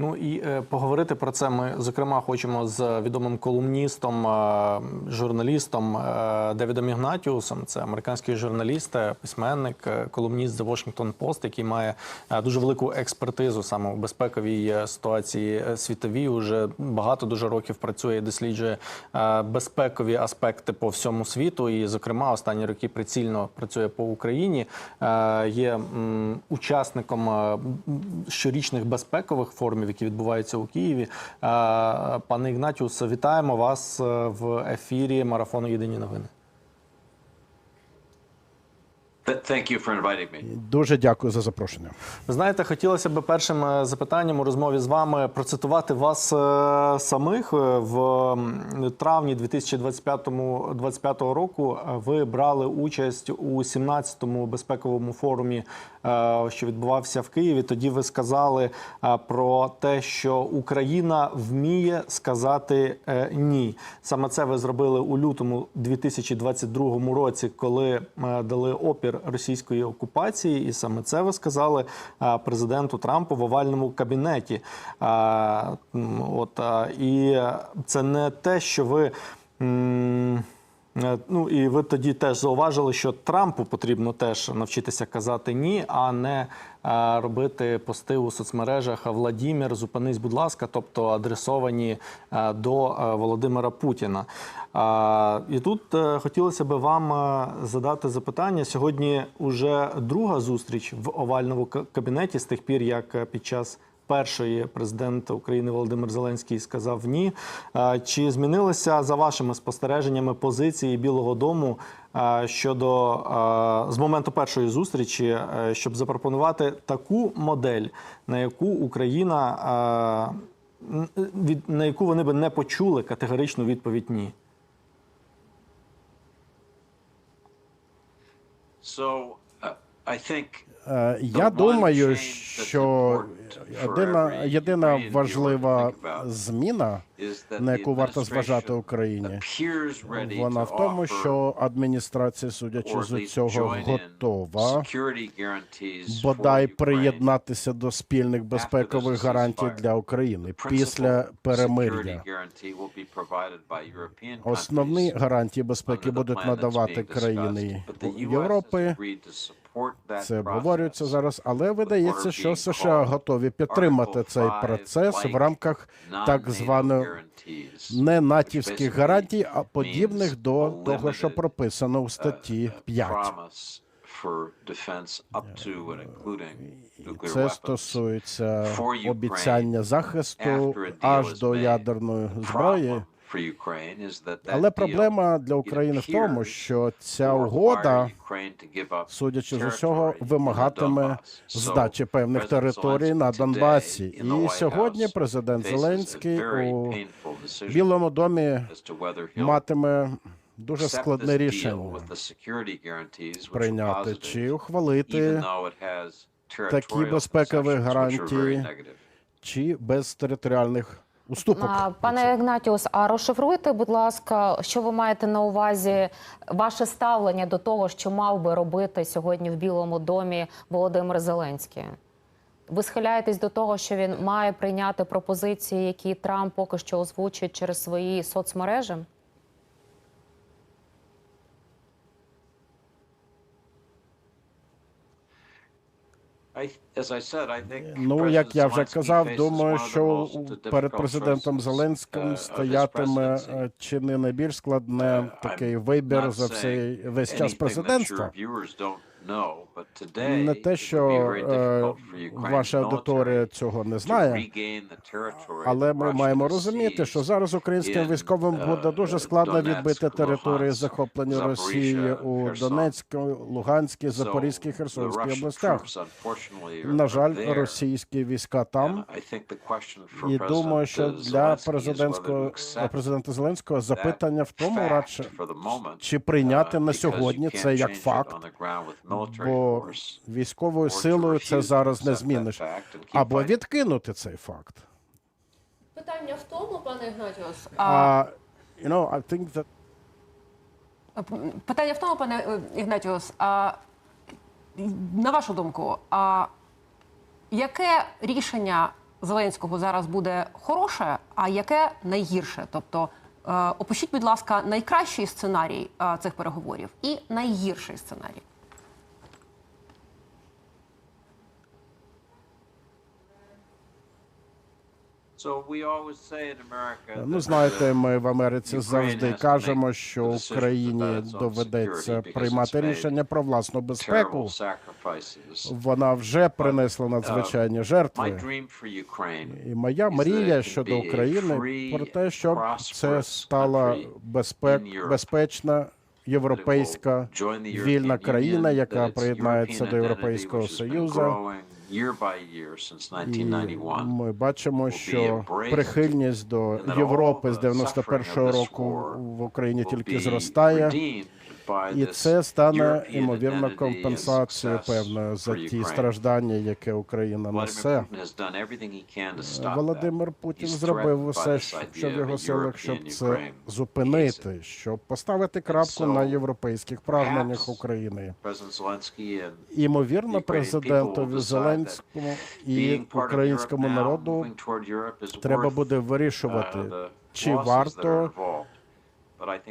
Ну і е, поговорити про це ми зокрема хочемо з відомим колумністом, е, журналістом е, Девідом Ігнатіусом. Це американський журналіст, е, письменник, е, колумніст The Washington Post, який має е, дуже велику експертизу саме у безпековій е, ситуації е, світовій. Уже багато дуже років працює і досліджує е, безпекові аспекти по всьому світу. І, зокрема, останні роки прицільно працює по Україні. Е, Є м, учасником щорічних безпекових форумів, які відбуваються у Києві. Пане Ігнатіус, вітаємо вас е, в ефірі марафону Єдині новини. Th- Thank you for inviting me. Дуже дякую за запрошення. Ви знаєте, хотілося б першим е, запитанням у розмові з вами процитувати вас е, самих в травні 2025 25 року. Ви брали участь у 17-му безпековому форумі, що відбувався в Києві. Тоді ви сказали е, про те, що Україна вміє сказати е, ні. Саме це ви зробили у лютому 2022 році, коли е, дали опір російської окупації, і саме це ви сказали е, президенту Трампу в овальному кабінеті. Е, От е, і це не те, що ви. Е, Ну і ви тоді теж зауважили, що Трампу потрібно теж навчитися казати ні, а не е, робити пости у соцмережах Владімір, зупинись, будь ласка, тобто адресовані е, до Володимира Путіна. І тут хотілося б вам задати запитання. Сьогодні вже друга зустріч в овальному кабінеті з тих пір, як під час першої президент України Володимир Зеленський сказав ні. Чи змінилися за вашими спостереженнями позиції Білого Дому щодо з моменту першої зустрічі, щоб запропонувати таку модель, на яку Україна від на яку вони би не почули категоричну відповідь ні? So uh, I think Я думаю, що єдина, єдина важлива зміна, на яку варто зважати Україні, вона в тому, що адміністрація, судячи з цього, готова бодай приєднатися до спільних безпекових гарантій для України після перемир'я. Основні гарантії безпеки будуть надавати країни Європи. Це обговорюється зараз, але видається, що США готові підтримати цей процес в рамках так званої не натівських гарантій, а подібних до того, що прописано у статті 5. Це стосується обіцяння захисту аж до ядерної зброї. Але проблема для України в тому, що ця угода, судячи з усього, вимагатиме здачі певних територій на Донбасі. І сьогодні президент Зеленський у Білому домі матиме дуже складне рішення. прийняти чи ухвалити такі безпекові гарантії чи без територіальних уступок. Пане Ігнатіус, а розшифруйте, будь ласка, що ви маєте на увазі ваше ставлення до того, що мав би робити сьогодні в Білому домі Володимир Зеленський? Ви схиляєтесь до того, що він має прийняти пропозиції, які Трамп поки що озвучить через свої соцмережі? Ну, як я вже казав, думаю, що перед президентом Зеленським стоятиме е, чи не найбільш складне такий вибір за всей весь час президентства. Не те, що е, ваша аудиторія цього не знає, але ми маємо розуміти, що зараз українським військовим буде дуже складно відбити території, захоплені Росією у Донецькій, Луганській, Запорізькій, Херсонській областях. На жаль, російські війська там. І думаю, що для президентського президента Зеленського запитання в тому радше чи прийняти на сьогодні це як факт, бо військовою силою це зараз не зміниш, або відкинути цей факт. Питання в тому, пане Ігнатіус, а you know, I think that питання в тому, пане е, Ігнатіус, а на вашу думку, а яке рішення Зеленського зараз буде хороше, а яке найгірше? Тобто, е, опишіть, будь ласка, найкращий сценарій е, цих переговорів і найгірший сценарій. Ну, знаєте, uh, ми в Америці завжди кажемо, що Україні доведеться приймати рішення про власну безпеку. Вона вже принесла надзвичайні жертви. І моя мрія щодо України про те, щоб це стала безпек, безпечна європейська вільна країна, яка приєднається до Європейського Союзу. І 1991. ми бачимо, що прихильність до Європи з the 91-го suffering of this року в Україні тільки зростає. І це стане ймовірно компенсацією певною за ті страждання, яке Україна несе. Володимир Путін зробив усе, що в його силах, щоб це зупинити, щоб поставити крапку на європейських прагненнях України. Імовірно, президентові Зеленському і українському народу треба буде uh, вирішувати, чи варто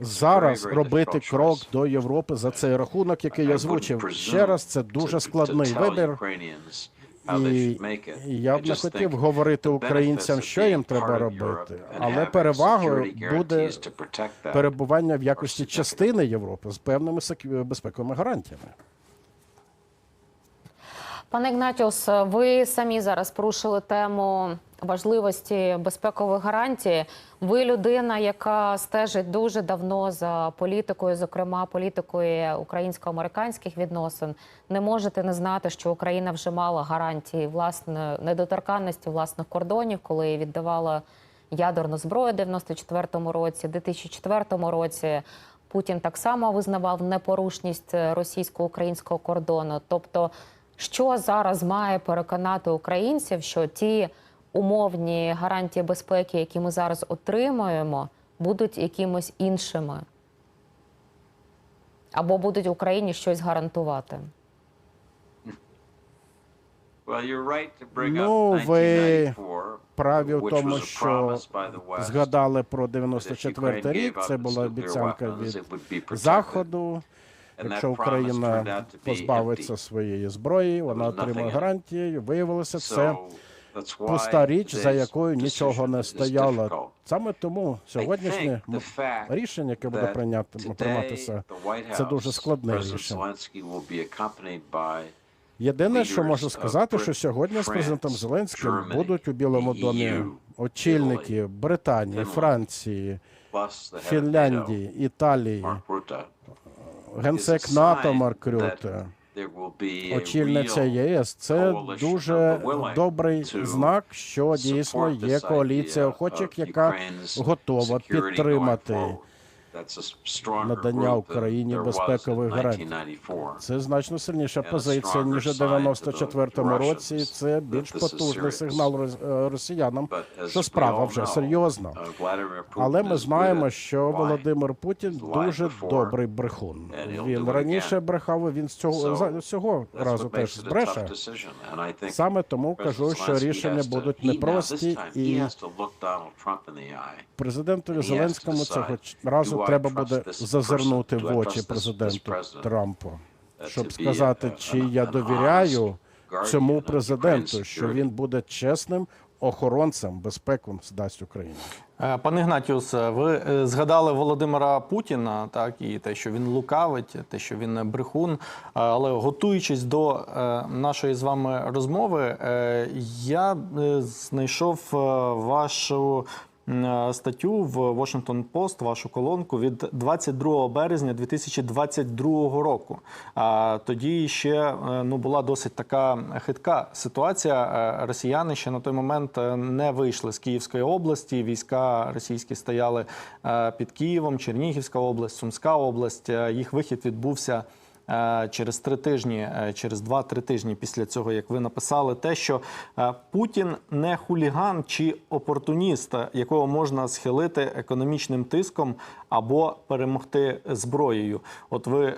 зараз робити крок до Європи за цей рахунок, який я озвучив. Ще раз це дуже складний вибір. І я б не хотів говорити українцям, що їм треба робити, але перевагою буде перебування в якості частини Європи з певними безпековими гарантіями. Пане Ігнатіус, ви самі зараз порушили тему важливості безпекових гарантій. Ви людина, яка стежить дуже давно за політикою, зокрема політикою українсько-американських відносин. Не можете не знати, що Україна вже мала гарантії власне недоторканності власних кордонів, коли віддавала ядерну зброю в 94-му році, в 2004 році. Путін так само визнавав непорушність російсько-українського кордону. Тобто, що зараз має переконати українців, що ті умовні гарантії безпеки, які ми зараз отримуємо, будуть якимось іншими, або будуть Україні щось гарантувати? Ну, ви 1994, праві в тому, що згадали про that if 94 рік. Це була обіцянка від заходу. Якщо Україна позбавиться своєї зброї, вона отримає гарантії. Виявилося, це проста річ, за якою нічого не стояло. Саме тому сьогоднішнє рішення, яке буде прийняти прийматися, це дуже складне рішення. Єдине, що можу сказати, що сьогодні з президентом Зеленським будуть у Білому домі очільники Британії, Франції, Фінляндії, Італії, генсек НАТО Марк Рюте. Очільниця real ЄС. Це дуже добрий знак, що дійсно є коаліція охочих, яка готова підтримати надання Україні безпекових гарантій. 1994. Це значно сильніша позиція ніж у stronger sign to the 94-му році. Це більш потужний сигнал е, росіянам, що справа вже серйозна. uh, Але ми знаємо, що. Володимир Путін дуже добрий брехун. Він раніше брехав, він з цього цього разу теж збреше. Саме тому кажу, що рішення будуть непрості, і президентові Зеленському цього разу треба буде зазирнути в очі президенту Трампу, uh, щоб сказати, чи я довіряю цьому президенту, що він буде чесним охоронцем безпеку здасть Україні. Е, Пане Ігнатіус, ви е, згадали Володимира Путіна, так і те, що він лукавить, те, що він брехун. Е, Але готуючись до нашої з вами розмови, я знайшов вашу. М, Статтю в Washington Post, вашу колонку від 22 березня 2022 року. А тоді ще е, ну була досить така хитка ситуація. Е, Росіяни ще на той момент е, не вийшли з Київської області. Війська російські стояли е, під Києвом, Чернігівська область, Сумська область. Е, Їх вихід відбувся. Е, Через три тижні, е, через два-три тижні після цього, як ви написали, те, що е, Путін не хуліган чи опортуніст, якого можна схилити економічним тиском або перемогти зброєю. От ви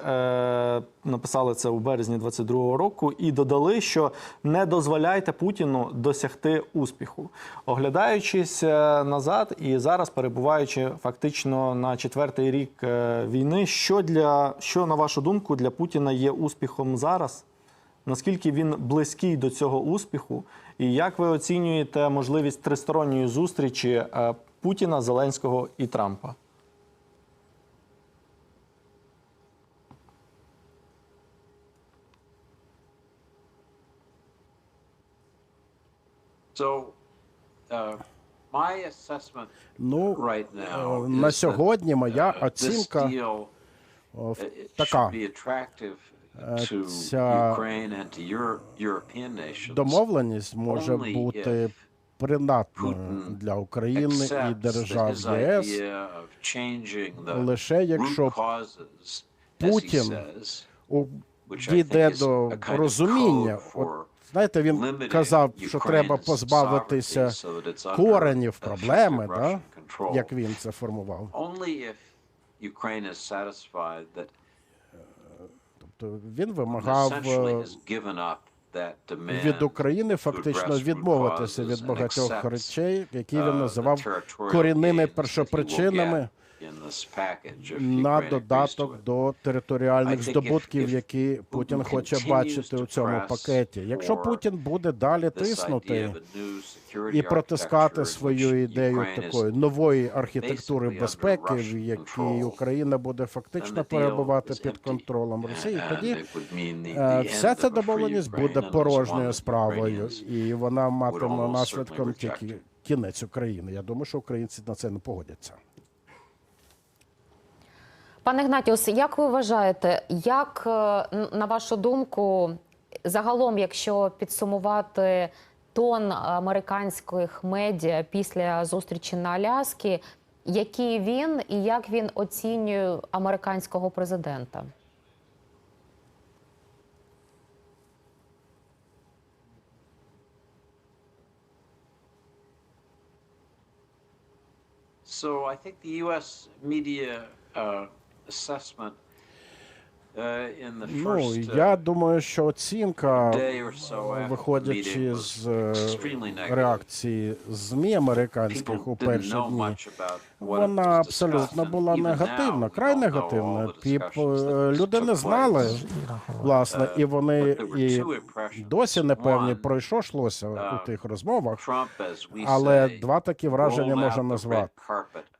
написали це у березні 22-го року і додали, що не дозволяйте Путіну досягти успіху. Оглядаючись е, назад і зараз перебуваючи фактично на четвертий рік е, війни, що для що на вашу думку для Путіна є успіхом зараз? Наскільки він близький до цього успіху, і як ви оцінюєте можливість тристоронньої зустрічі е, Путіна, Зеленського і Трампа? So, uh, my assessment Ну, right now е, на is that, сьогодні моя uh, оцінка uh, така. ця. Домовленість може бути Putin для України і держав ЄС лише якщо Путін says, у- which I дійде think is до розуміння. Знаєте, він казав, що треба позбавитися коренів проблеми, да? Як він це формував. Тобто він вимагав е, від України фактично відмовитися від багатьох речей, які uh, він називав корінними першопричинами на додаток до територіальних здобутків, які Путін хоче бачити у цьому пакеті. Якщо Путін буде далі тиснути і протискати свою ідею такої нової архітектури безпеки, в якій Україна буде фактично перебувати під контролем Росії, тоді е, вся ця домовленість буде порожньою справою, і вона матиме наслідком тільки кінець України. Я думаю, що українці на це не погодяться. Пане Гнатіус, як ви вважаєте, як е, на вашу думку, загалом, якщо підсумувати тон американських медіа після зустрічі на Аляскі, який він і як він оцінює американського президента? So I think the U.S. media uh, assessment Ну, uh, я думаю, що оцінка, виходячи з е, реакції ЗМІ американських у перші дні, вона абсолютно була негативна, край негативна. е, люди не знали, власне, і вони і досі не певні про що йшлося uh, у тих розмовах. Але два такі враження можна назвати.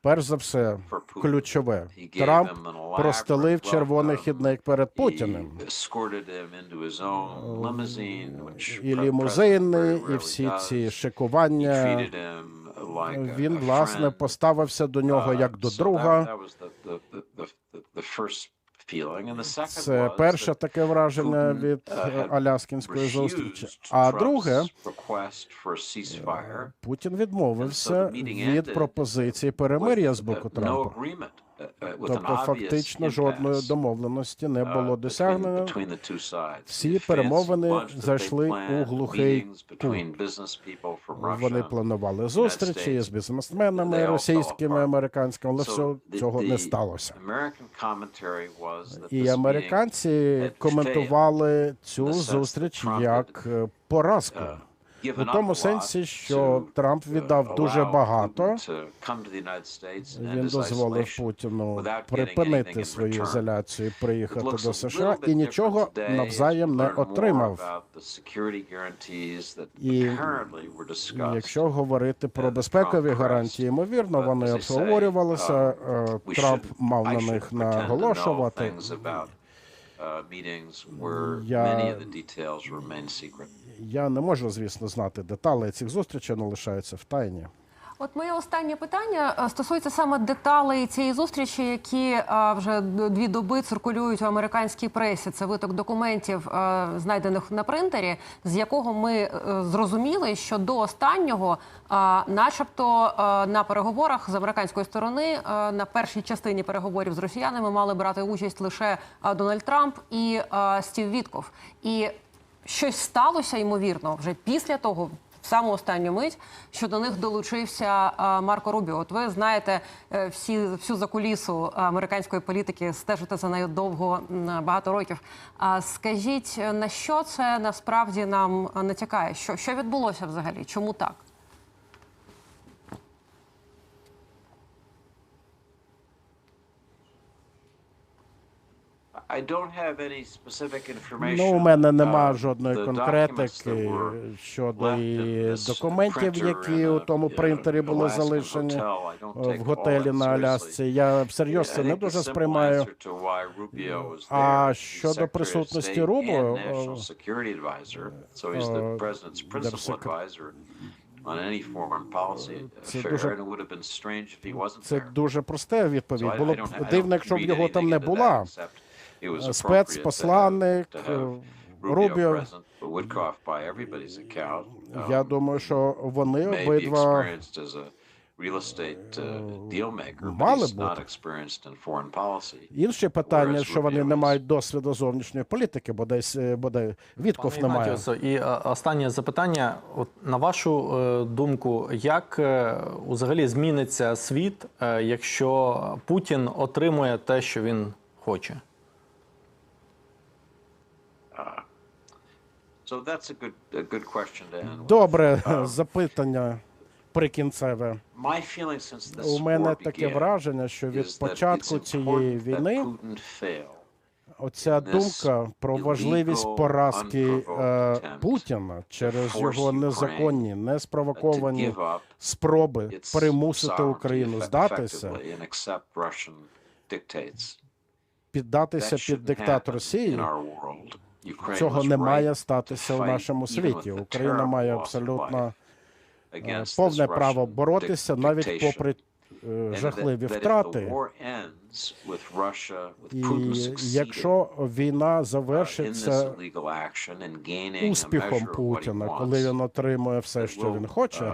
Перш за все, ключове. Трамп простелив червоний хідник перед Путіним. І лімузини, і всі ці шикування. Він, власне, поставився до нього Uh, як до друга. Це перше таке враження від uh, е, Аляскінської зустрічі. А друге. Путін відмовився від пропозиції перемиря з боку uh, Трампа. Uh, uh, Тобто, фактично, жодної домовленості не uh, було досягнено. Всі перемовини зайшли у глухий Russia Вони планували зустрічі з бізнесменами російськими, американськими, але все цього не сталося. І американці коментували цю зустріч як е, поразку. Uh, У тому сенсі, що Трамп uh, віддав дуже багато. Він дозволив Путіну припинити свою ізоляцію, приїхати до США і нічого навзаєм не отримав. І. Якщо говорити про безпекові гарантії, ймовірно, вони обговорювалися. uh, е, Трамп мав на них наголошувати. Uh, meetings where Я- many of the details remain secret. Я не можу, звісно, знати деталі цих зустрічей, вони лишаються в тайні. От моє останнє питання е, стосується саме деталей цієї зустрічі, які е, вже дві доби циркулюють у американській пресі. Це виток документів, е, знайдених на принтері, з якого ми зрозуміли, що до останнього, начебто, на переговорах з американської сторони на першій частині переговорів з росіянами мали брати участь лише Дональд Трамп і Стів Вітков. І щось сталося ймовірно вже після того. Саму останню мить, що до них долучився Марко Рубіо. От ви знаєте е, всі всю закулісу американської політики, стежите за нею довго багато років. А скажіть, е, на що це насправді нам е, натякає? Що, що відбулося взагалі? Чому так? Ну, у мене нема Uh, жодної конкретики щодо і документів, які у тому uh, принтері були залишені е, в готелі на. Алясці. Я всерйоз це не дуже сприймаю. А щодо присутності е, е, policy Це дуже- Це дуже проста So відповідь. Було б дивно, якщо б його там не була. To Спецпосланник Рубіо. everybody's account, um, Я думаю, що вони обидва uh, but мали бути. інше питання, що вони не мають досвіду зовнішньої політики, бо десь е, бодай Вітков Пане немає. Ігнатіусе, і останнє запитання. От на вашу е, думку, як е, взагалі зміниться світ, якщо Путін отримує те, що він хоче? So that's a good a good question to end. with. Добре, запитання прикінцеве. My feeling since this У мене war таке began враження, що від that початку it's цієї important that війни Putin fail. оця думка про важливість поразки е, Путіна через його незаконні, to неспровоковані give up спроби its примусити sovereignty Україну здатися, effectively and accept Russian dictates. піддатися під shouldn't диктат happen Росії. in our world. Цього не має статися fight нашому світі. Україна має абсолютно е, повне право боротися навіть попри е, жахливі втрати. І якщо війна uh, завершиться успіхом Путіна, коли він отримує все, що він хоче,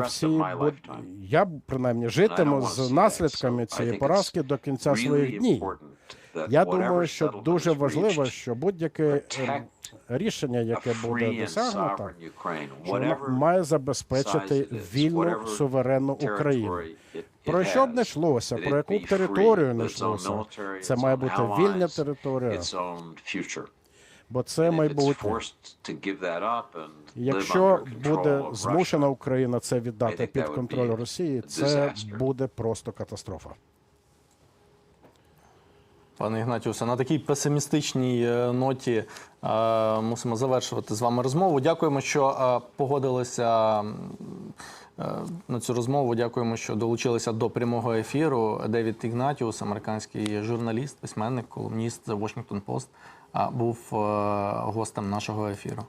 всі буд... я принаймні житиму з наслідками цієї поразки до кінця своїх днів. Я думаю, що дуже важливо, що будь-яке ем, рішення, яке буде досягнуто, що воно має забезпечити вільну суверенну Україну. Про що б не йшлося, про яку б територію не йшлося, це має бути вільна територія. Бо це майбутнє. Якщо буде змушена Україна це віддати під контроль Росії, це буде просто катастрофа. Пане Ігнатіусе, на такій песимістичній е, ноті е, мусимо завершувати з вами розмову. Дякуємо, що е, погодилися е, на цю розмову. Дякуємо, що долучилися до прямого ефіру. Девід Ігнатіус, американський журналіст, письменник, колумніст The Washington Post, був е, гостем нашого ефіру.